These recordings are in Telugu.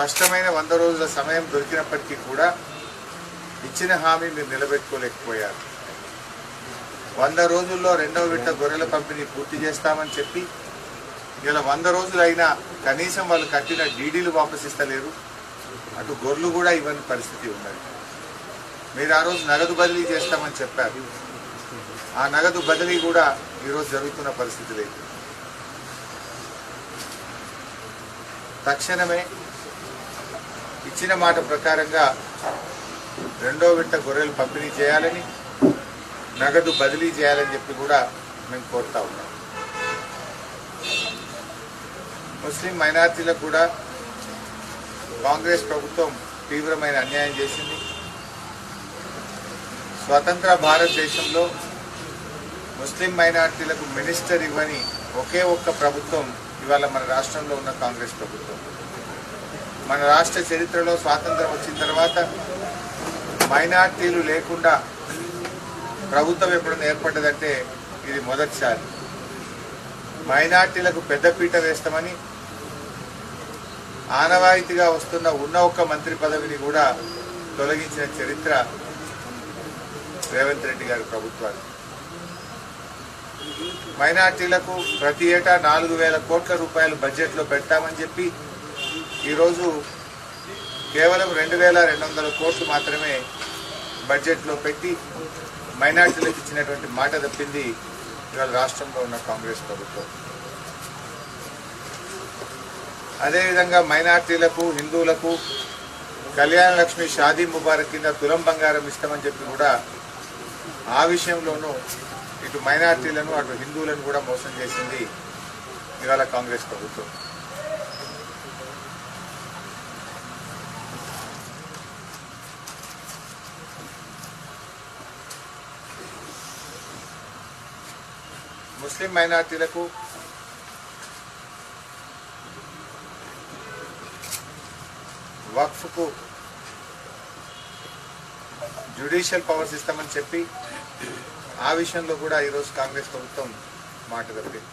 స్పష్టమైన వంద రోజుల సమయం దొరికినప్పటికీ కూడా ఇచ్చిన హామీ మీరు నిలబెట్టుకోలేకపోయారు. వంద రోజుల్లో రెండవ విడత గొర్రెల పంపిణీ పూర్తి చేస్తామని చెప్పి ఇలా వంద రోజులైనా కనీసం వాళ్ళు కట్టిన డీడీలు వాపసిస్తలేరు అటు గొర్రెలు కూడా ఇవ్వని పరిస్థితి ఉన్నది. మీరు ఆ రోజు నగదు బదిలీ చేస్తామని చెప్పారు. ఆ నగదు బదిలీ కూడా ఈరోజు జరుగుతున్న పరిస్థితి లేదు. తక్షణమే ఇచ్చిన మాట ప్రకారంగా రెండో విడత గొర్రెలు పంపిణీ చేయాలని నగదు బదిలీ చేయాలని చెప్పి కూడా మేము కోరుతా ఉన్నాం. ముస్లిం మైనార్టీలకు కూడా కాంగ్రెస్ ప్రభుత్వం తీవ్రమైన అన్యాయం చేసింది. స్వతంత్ర భారతదేశంలో ముస్లిం మైనార్టీలకు మినిస్టర్ ఇవ్వని ఒకే ఒక్క ప్రభుత్వం ఇవాళ మన రాష్ట్రంలో ఉన్న కాంగ్రెస్ ప్రభుత్వం. మన రాష్ట్ర చరిత్రలో స్వాతంత్రం వచ్చిన తర్వాత మైనార్టీలు లేకుండా ప్రభుత్వం ఎప్పుడైనా ఏర్పడ్డదంటే ఇది మొదటిసారి. మైనార్టీలకు పెద్దపీట వేస్తామని ఆనవాయితీగా వస్తున్న ఉన్న ఒక్క మంత్రి పదవిని కూడా తొలగించిన చరిత్ర రేవంత్ రెడ్డి గారి ప్రభుత్వాలు మైనార్టీలకు ప్రతి ఏటా నాలుగు వేల కోట్ల రూపాయలు బడ్జెట్లో పెడతామని చెప్పి ఈరోజు కేవలం రెండు వేల రెండు వందల కోట్లు మాత్రమే బడ్జెట్లో పెట్టి మైనార్టీలకు ఇచ్చినటువంటి మాట తప్పింది ఇవాళ రాష్ట్రంలో ఉన్న కాంగ్రెస్ ప్రభుత్వం. అదేవిధంగా మైనార్టీలకు హిందువులకు కళ్యాణ లక్ష్మి షాదీ ముబారక్ కింద తులం బంగారం ఇస్తామని చెప్పి కూడా ఆ విషయంలోనూ ఇటు మైనార్టీలను అటు హిందువులను కూడా మోసం చేసింది ఇవాళ కాంగ్రెస్ ప్రభుత్వం. ముస్లిం మైనార్టీలకు వక్ఫ్కు జ్యుడిషియల్ పవర్స్ ఇస్తామని చెప్పి ఆ విషయంలో కూడా ఈరోజు కాంగ్రెస్ ప్రభుత్వం మాట తప్పింది.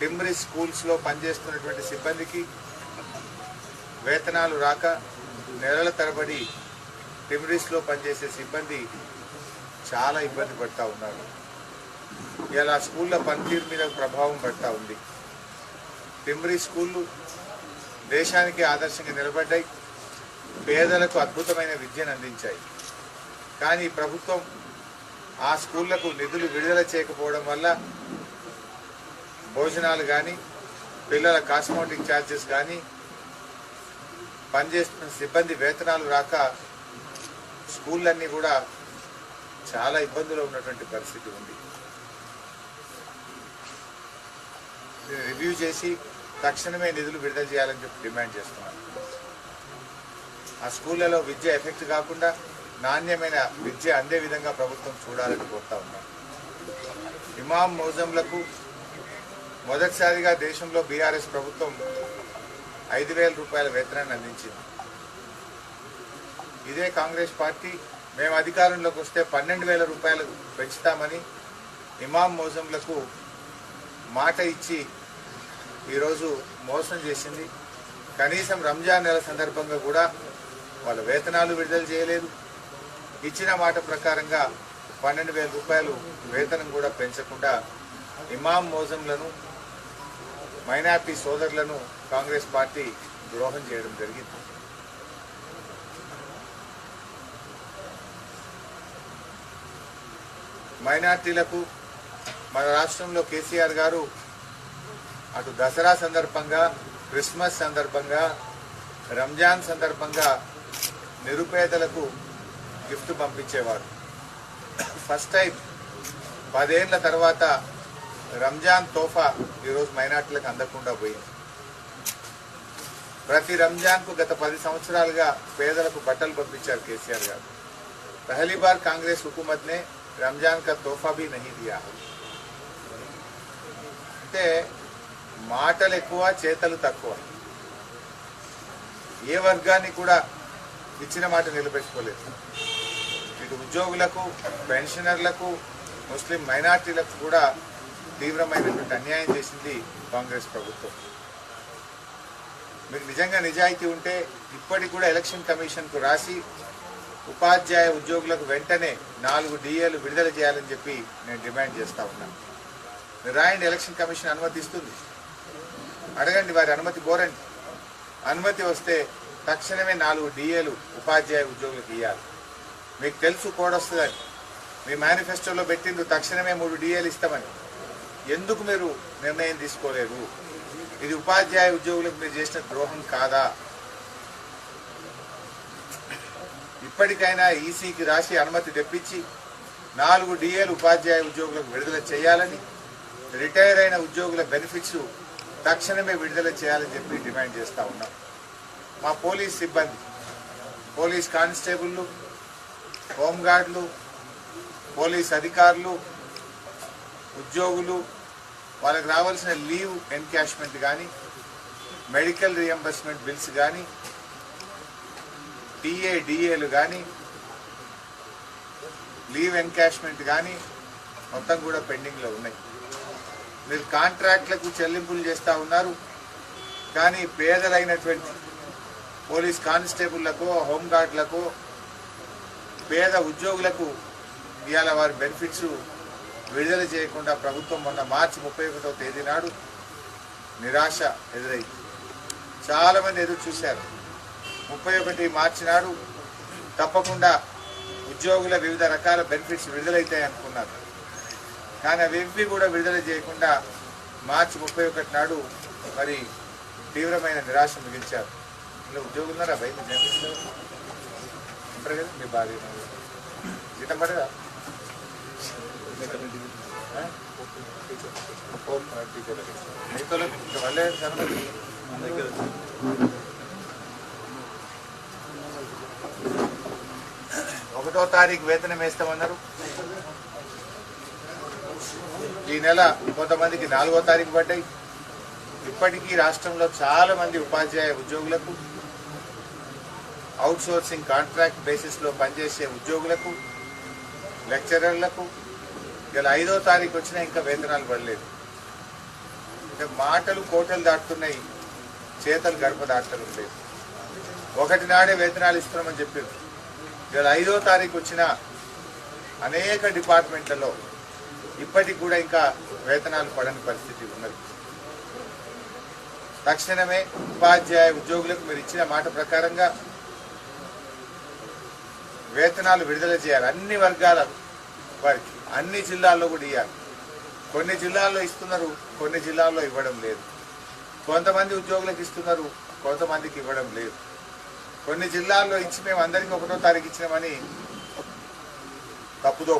టిమ్రీ స్కూల్స్లో పనిచేస్తున్నటువంటి సిబ్బందికి వేతనాలు రాక నెలల తరబడి టిమ్రీస్లో పనిచేసే సిబ్బంది చాలా ఇబ్బంది పడతా ఉన్నారు. ఇలా స్కూళ్ళ పనితీరు మీద ప్రభావం పడతా ఉంది. టిమ్రీ స్కూళ్ళు దేశానికి ఆదర్శంగా నిలబడ్డాయి. పేదలకు అద్భుతమైన విద్యను అందించాయి. కానీ ప్రభుత్వం ఆ స్కూళ్ళకు నిధులు విడుదల చేయకపోవడం వల్ల భోజనాలు కానీ పిల్లల కాస్మోటిక్ ఛార్జెస్ కానీ పనిచేస్తున్న సిబ్బంది వేతనాలు రాక స్కూళ్ళన్నీ కూడా చాలా ఇబ్బందులు ఉన్నటువంటి పరిస్థితి ఉంది. రివ్యూ చేసి తక్షణమే నిధులు విడుదల చేయాలని చెప్పి డిమాండ్ చేస్తున్నాను ఆ స్కూళ్ళలో విద్య ఎఫెక్ట్ కాకుండా నాణ్యమైన విద్య అందే విధంగా ప్రభుత్వం చూడాలని కోరుతా ఉన్నాను ఇమాం మౌజంలకు మొదటిసారిగా దేశంలో బీఆర్ఎస్ ప్రభుత్వం ఐదు వేల రూపాయల వేతనాన్ని అందించింది. ఇదే కాంగ్రెస్ పార్టీ మేము అధికారంలోకి వస్తే పన్నెండు వేల రూపాయలు పెంచుతామని ఇమాం మోజంలకు మాట ఇచ్చి ఈరోజు మోసం చేసింది. కనీసం రంజాన్ నెల సందర్భంగా కూడా వాళ్ళ వేతనాలు విడుదల చేయలేదు. ఇచ్చిన మాట ప్రకారంగా పన్నెండు వేల రూపాయలు వేతనం కూడా పెంచకుండా ఇమాం మోజంలను మైనార్టీ సోదరులను కాంగ్రెస్ పార్టీ ద్రోహం చేయడం జరిగింది. మైనార్టీలకు మన రాష్ట్రంలో కేసీఆర్ గారు అటు దసరా సందర్భంగా క్రిస్మస్ సందర్భంగా రంజాన్ సందర్భంగా నిరుపేదలకు గిఫ్ట్ పంపించేవారు. ఫస్ట్ టైం పదేళ్ళ తర్వాత రంజాన్ తోఫా ఈరోజు మైనార్టీలకు అందకుండా పోయింది. ప్రతి రంజాన్కు గత పది సంవత్సరాలుగా పేదలకు బట్టలు పంపించారు కేసీఆర్ గారు. పహలీ బార్ కాంగ్రెస్ హుకుమత్నే నే రంజాన్ కా తోఫా भी नहीं दिया అంటే మాటలు ఎక్కువ చేతలు తక్కువ ఏ వర్గాన్ని కూడా ఇచ్చిన మాట నిలబెట్టుకోలేదు ఇటు ఉద్యోగులకు పెన్షనర్లకు ముస్లిం మైనార్టీలకు కూడా తీవ్రమైనటువంటి అన్యాయం చేసింది కాంగ్రెస్ ప్రభుత్వం మీకు నిజంగా నిజాయితీ ఉంటే ఇప్పటికి కూడా ఎలక్షన్ కమిషన్కు రాసి ఉపాధ్యాయ ఉద్యోగులకు వెంటనే నాలుగు డిఏలు విడుదల చేయాలని చెప్పి నేను డిమాండ్ చేస్తా ఉన్నాను రాయండి ఎలక్షన్ కమిషన్ అనుమతిస్తుంది అడగండి వారి అనుమతి కోరండి. అనుమతి వస్తే తక్షణమే నాలుగు డిఏలు ఉపాధ్యాయ ఉద్యోగులకు ఇవ్వాలి మీకు తెలుసు కోడొస్తుందని మీ మేనిఫెస్టోలో పెట్టింది తక్షణమే మూడు డిఏలు ఇస్తామని. ఎందుకు మీరు నిర్ణయం తీసుకోలేదు ఇది ఉపాధ్యాయ ఉద్యోగులకు మీరు చేసిన ద్రోహం కాదా? ఇప్పటికైనా ఈసీకి రాసి అనుమతి తెప్పించి నాలుగు డిఏలు ఉపాధ్యాయ ఉద్యోగులకు విడుదల చేయాలని రిటైర్ అయిన ఉద్యోగుల బెనిఫిట్స్ తక్షణమే విడుదల చేయాలని చెప్పి డిమాండ్ చేస్తూ ఉన్నాం. మా పోలీస్ సిబ్బంది పోలీస్ కానిస్టేబుళ్ళు హోంగార్డులు పోలీస్ అధికారులు ఉద్యోగులు వాళ్ళకి రావాల్సిన లీవ్ ఎన్కాష్మెంట్ కానీ మెడికల్ రియంబర్స్మెంట్ బిల్స్ కానీ టీఏడిఏలు కానీ లీవ్ ఎన్కాష్మెంట్ కానీ మొత్తం కూడా పెండింగ్లో ఉన్నాయి. మీరు కాంట్రాక్ట్లకు చెల్లింపులు చేస్తూ ఉన్నారు కానీ పేదలైనటువంటి పోలీస్ కానిస్టేబుళ్ళకు హోంగార్డులకు పేద ఉద్యోగులకు ఇవాళ వారి బెనిఫిట్స్ విడుదల చేయకుండా ప్రభుత్వం మొన్న మార్చి ముప్పై ఒకటో తేదీ నాడు నిరాశ ఎదురైంది. చాలామంది ఎదురు చూశారు. ముప్పై ఒకటి మార్చి నాడు తప్పకుండా ఉద్యోగుల వివిధ రకాల బెనిఫిట్స్ విడుదలైతాయి అనుకున్నారు కానీ అవి కూడా విడుదల చేయకుండా మార్చి ముప్పై ఒకటి నాడు మరి తీవ్రమైన నిరాశ మిగిల్చారు ఇలా ఉద్యోగులు ఉన్నారా భయ జర్నలిస్టులు? ఉంటారు కదా మీ భార్య జీతం పడదా ఇంకా వాళ్ళే కనబడదు. ఒకటో తారీఖు వేతనం వేస్తామన్నారు. ఈ నెల కొంతమందికి నాలుగో తారీఖు పడ్డాయి. ఇప్పటికీ రాష్ట్రంలో చాలా మంది ఉపాధ్యాయ ఉద్యోగులకు అవుట్ సోర్సింగ్ కాంట్రాక్ట్ బేసిస్లో పనిచేసే ఉద్యోగులకు లెక్చరర్లకు ఇలా ఐదో తారీఖు వచ్చినా ఇంకా వేతనాలు పడలేదు. అంటే మాటలు కోటలు దాటుతున్నాయి చేతలు గడప దాటలు లేదు ఒకటి నాడే వేతనాలు ఇస్తున్నామని చెప్పారు. ఇలా ఐదో తారీఖు వచ్చిన అనేక డిపార్ట్మెంట్లలో ఇప్పటికి కూడా ఇంకా వేతనాలు పడని పరిస్థితి ఉన్నది. తక్షణమే ఉపాధ్యాయ ఉద్యోగులకు మీరు ఇచ్చిన మాట ప్రకారంగా వేతనాలు విడుదల చేయాలి. అన్ని వర్గాల వారికి అన్ని జిల్లాల్లో కూడా ఇవ్వాలి కొన్ని జిల్లాల్లో ఇస్తున్నారు కొన్ని జిల్లాల్లో ఇవ్వడం లేదు. కొంతమంది ఉద్యోగులకు ఇస్తున్నారు కొంతమందికి ఇవ్వడం లేదు. కొన్ని జిల్లాల్లో ఇచ్చి మేము అందరికీ ఒకటో తారీఖు ఇచ్చినామని తప్పుదో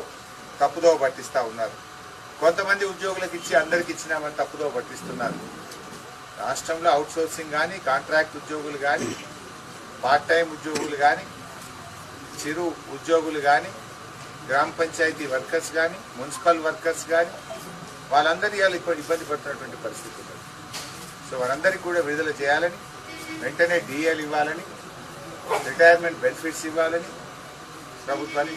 తప్పుదో పట్టిస్తా ఉన్నారు. కొంతమంది ఉద్యోగులకు ఇచ్చి అందరికి ఇచ్చినామని తప్పుదో పట్టిస్తున్నారు. రాష్ట్రంలో అవుట్ సోర్సింగ్ కానీ కాంట్రాక్ట్ ఉద్యోగులు కానీ పార్ట్ టైం ఉద్యోగులు కానీ చిరు ఉద్యోగులు కానీ గ్రామ పంచాయతీ వర్కర్స్ కానీ మున్సిపల్ వర్కర్స్ కానీ వాళ్ళందరూ ఇవాళ ఇప్పుడు ఇబ్బంది పడుతున్నటువంటి పరిస్థితి సో వారందరికీ కూడా విడుదల చేయాలని వెంటనే డిఎల్ ఇవ్వాలని రిటైర్మెంట్ బెనిఫిట్స్ ఇవ్వాలని ప్రభుత్వాన్ని